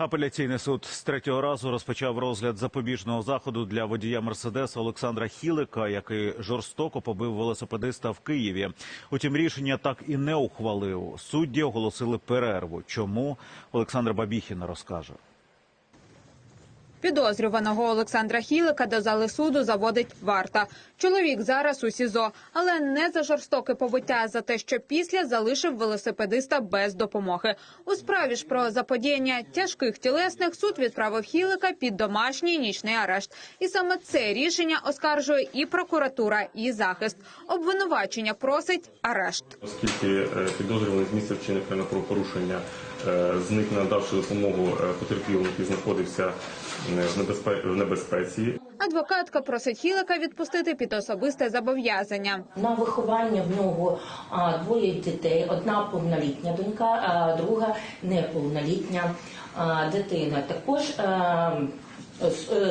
Апеляційний суд з третього разу розпочав розгляд запобіжного заходу для водія Мерседеса Олександра Хілика, який жорстоко побив велосипедиста в Києві. Утім, рішення так і не ухвалив. Судді оголосили перерву. Чому Олександр Бабіхін розкаже. Підозрюваного Олександра Хілика до зали суду заводить варта. Чоловік зараз у СІЗО, але не за жорстоке побиття, а за те, що після залишив велосипедиста без допомоги. У справі ж про заподіяння тяжких тілесних суд відправив Хілика під домашній нічний арешт. І саме це рішення оскаржує і прокуратура, і захист. Обвинувачення просить арешт. Оскільки е, підозрюваний змістив вчинив на правопорушення, е, зник надавши допомогу е, потерпілому, який знаходився в небезпе- в небезпеці. Адвокатка просить Хілика відпустити під особисте зобов'язання. На виховання в нього а, двоє дітей: одна повнолітня донька, а друга неповнолітня а, дитина. Також а, с- е,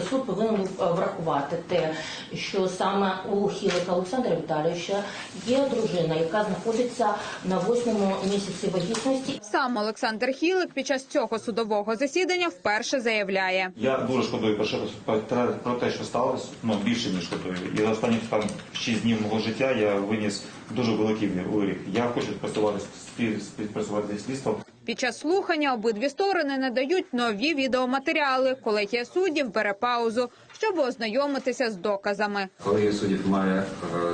суд повинен був е, врахувати те, що саме у Хілика Олександра Віталійовича є дружина, яка знаходиться на восьмому місяці вагітності. Сам Олександр Хілик під час цього судового засідання вперше заявляє. Я дуже шкодую про, що- про- про те, що сталося, ну більше ніж шкодую. І за останні там 6 днів мого життя я виніс дуже великий вирік. Я хочу співпрацювати спів- співпрацювати зі слідством. Під час слухання обидві сторони надають нові відеоматеріали. Колегія суддів бере паузу, щоб ознайомитися з доказами. Колегія суддів має е,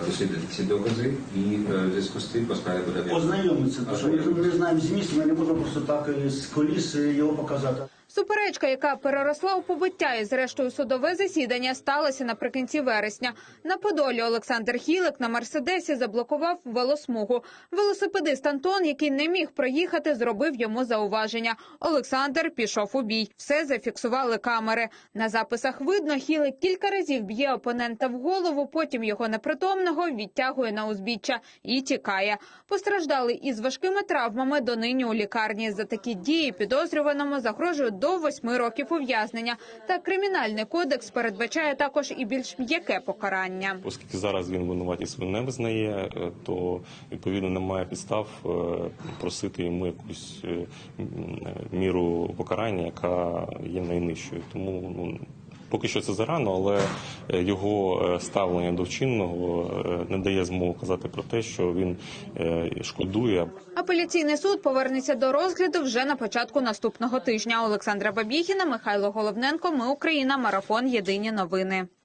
дослідити ці докази і е, в зв'язку з тим поставити відповідь. Ознайомитися, тому що ми не знаємо зміст, ми не можемо просто так з коліс його показати. Суперечка, яка переросла у побиття і зрештою судове засідання, сталося наприкінці вересня. На Подолі Олександр Хілик на мерседесі заблокував велосмугу. Велосипедист Антон, який не міг проїхати, зробив йому зауваження. Олександр пішов у бій. Все зафіксували камери. На записах видно, Хілик кілька разів б'є опонента в голову, потім його непритомного відтягує на узбіччя і тікає. Постраждали із важкими травмами донині у лікарні. За такі дії підозрюваному загрожує до восьми років ув'язнення. Та кримінальний кодекс передбачає також і більш м'яке покарання. Оскільки зараз він винуватість не визнає, е, то відповідно немає підстав е, просити йому якусь е, міру покарання, яка є найнижчою. Тому ну. Поки що це зарано, але е, його е, ставлення до вчинного е, не дає змогу казати про те, що він шкодує Апеляційний суд повернеться до розгляду вже на початку наступного тижня. Олександра Бабіхіна, Михайло Головненко. Ми Україна. Марафон. Єдині новини.